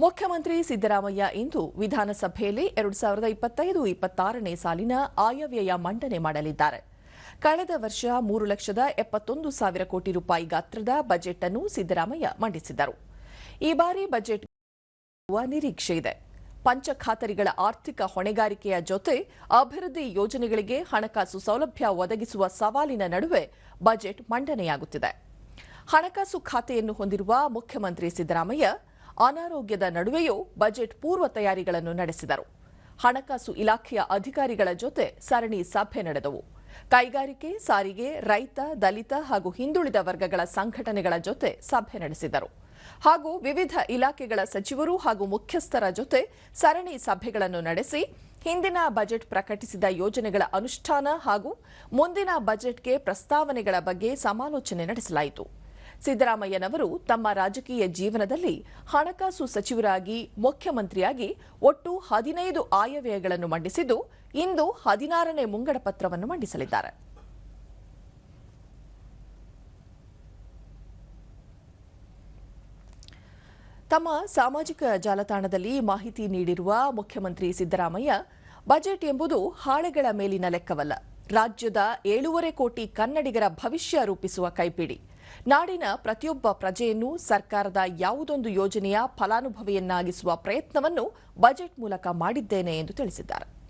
ಮುಖ್ಯಮಂತ್ರಿ ಸಿದ್ದರಾಮಯ್ಯ ಇಂದು ವಿಧಾನಸಭೆಯಲ್ಲಿ ಎರಡು ಸಾವಿರದ ಇಪ್ಪತ್ತೈದು, ಇಪ್ಪತ್ತಾರನೇ ಸಾಲಿನ ಆಯವ್ಯಯ ಮಂಡನೆ ಮಾಡಲಿದ್ದಾರೆ. ಕಳೆದ ವರ್ಷ ಮೂರು ಲಕ್ಷದ ಎಪ್ಪತ್ತೊಂದು ಸಾವಿರ ಕೋಟಿ ರೂಪಾಯಿ ಗಾತ್ರದ ಬಜೆಟ್ ಅನ್ನು ಸಿದ್ದರಾಮಯ್ಯ ಮಂಡಿಸಿದರು ಈ ಬಾರಿ ಬಜೆಟ್ ನಿರೀಕ್ಷೆ ಇದೆ. ಪಂಚಖಾತರಿಗಳ ಆರ್ಥಿಕ ಹೊಣೆಗಾರಿಕೆಯ ಜೊತೆ ಅಭಿವೃದ್ಧಿ ಯೋಜನೆಗಳಿಗೆ ಹಣಕಾಸು ಸೌಲಭ್ಯ ಒದಗಿಸುವ ಸವಾಲಿನ ನಡುವೆ ಬಜೆಟ್ ಮಂಡನೆಯಾಗುತ್ತಿದೆ. ಹಣಕಾಸು ಖಾತೆಯನ್ನು ಹೊಂದಿರುವ ಮುಖ್ಯಮಂತ್ರಿ ಸಿದ್ದರಾಮಯ್ಯ ಅನಾರೋಗ್ಯದ ನಡುವೆಯೂ ಬಜೆಟ್ ಪೂರ್ವ ತಯಾರಿಗಳನ್ನು ನಡೆಸಿದರು. ಹಣಕಾಸು ಇಲಾಖೆಯ ಅಧಿಕಾರಿಗಳ ಜೊತೆ ಸರಣಿ ಸಭೆ ನಡೆದವು. ಕೈಗಾರಿಕೆ, ಸಾರಿಗೆ, ರೈತ, ದಲಿತ ಹಾಗೂ ಹಿಂದುಳಿದ ವರ್ಗಗಳ ಸಂಘಟನೆಗಳ ಜೊತೆ ಸಭೆ ನಡೆಸಿದರು. ಹಾಗೂ ವಿವಿಧ ಇಲಾಖೆಗಳ ಸಚಿವರು ಹಾಗೂ ಮುಖ್ಯಸ್ಥರ ಜೊತೆ ಸರಣಿ ಸಭೆಗಳನ್ನು ನಡೆಸಿ ಹಿಂದಿನ ಬಜೆಟ್ ಪ್ರಕಟಿಸಿದ ಯೋಜನೆಗಳ ಅನುಷ್ಠಾನ ಹಾಗೂ ಮುಂದಿನ ಬಜೆಟ್ಗೆ ಪ್ರಸ್ತಾವನೆಗಳ ಬಗ್ಗೆ ಸಮಾಲೋಚನೆ ನಡೆಸಲಾಯಿತು. ಸಿದ್ದರಾಮಯ್ಯನವರು ತಮ್ಮ ರಾಜಕೀಯ ಜೀವನದಲ್ಲಿ ಹಣಕಾಸು ಸಚಿವರಾಗಿ, ಮುಖ್ಯಮಂತ್ರಿಯಾಗಿ ಒಟ್ಟು ಹದಿನೈದು ಆಯವ್ಯಯಗಳನ್ನು ಮಂಡಿಸಿದ್ದು, ಇಂದು ಹದಿನಾರನೇ ಮುಂಗಡ ಪತ್ರವನ್ನು ಮಂಡಿಸಲಿದ್ದಾರೆ. ತಮ್ಮ ಸಾಮಾಜಿಕ ಜಾಲತಾಣದಲ್ಲಿ ಮಾಹಿತಿ ನೀಡಿರುವ ಮುಖ್ಯಮಂತ್ರಿ ಸಿದ್ದರಾಮಯ್ಯ, ಬಜೆಟ್ ಎಂಬುದು ಹಾಳೆಗಳ ಮೇಲಿನ ಲೆಕ್ಕವಲ್ಲ. ರಾಜ್ಯದ ಏಳೂವರೆ ಕೋಟಿ ಕನ್ನಡಿಗರ ಭವಿಷ್ಯ ರೂಪಿಸುವ ಕೈಪಿಡಿ. ನಾಡಿನ ಪ್ರತಿಯೊಬ್ಬ ಪ್ರಜೆಯನ್ನು ಸರ್ಕಾರದ ಯಾವುದೊಂದು ಯೋಜನೆಯ ಫಲಾನುಭವಿಯನ್ನಾಗಿಸುವ ಪ್ರಯತ್ನವನ್ನು ಬಜೆಟ್ ಮೂಲಕ ಮಾಡಿದ್ದೇನೆ ಎಂದು ತಿಳಿಸಿದ್ದಾರೆ.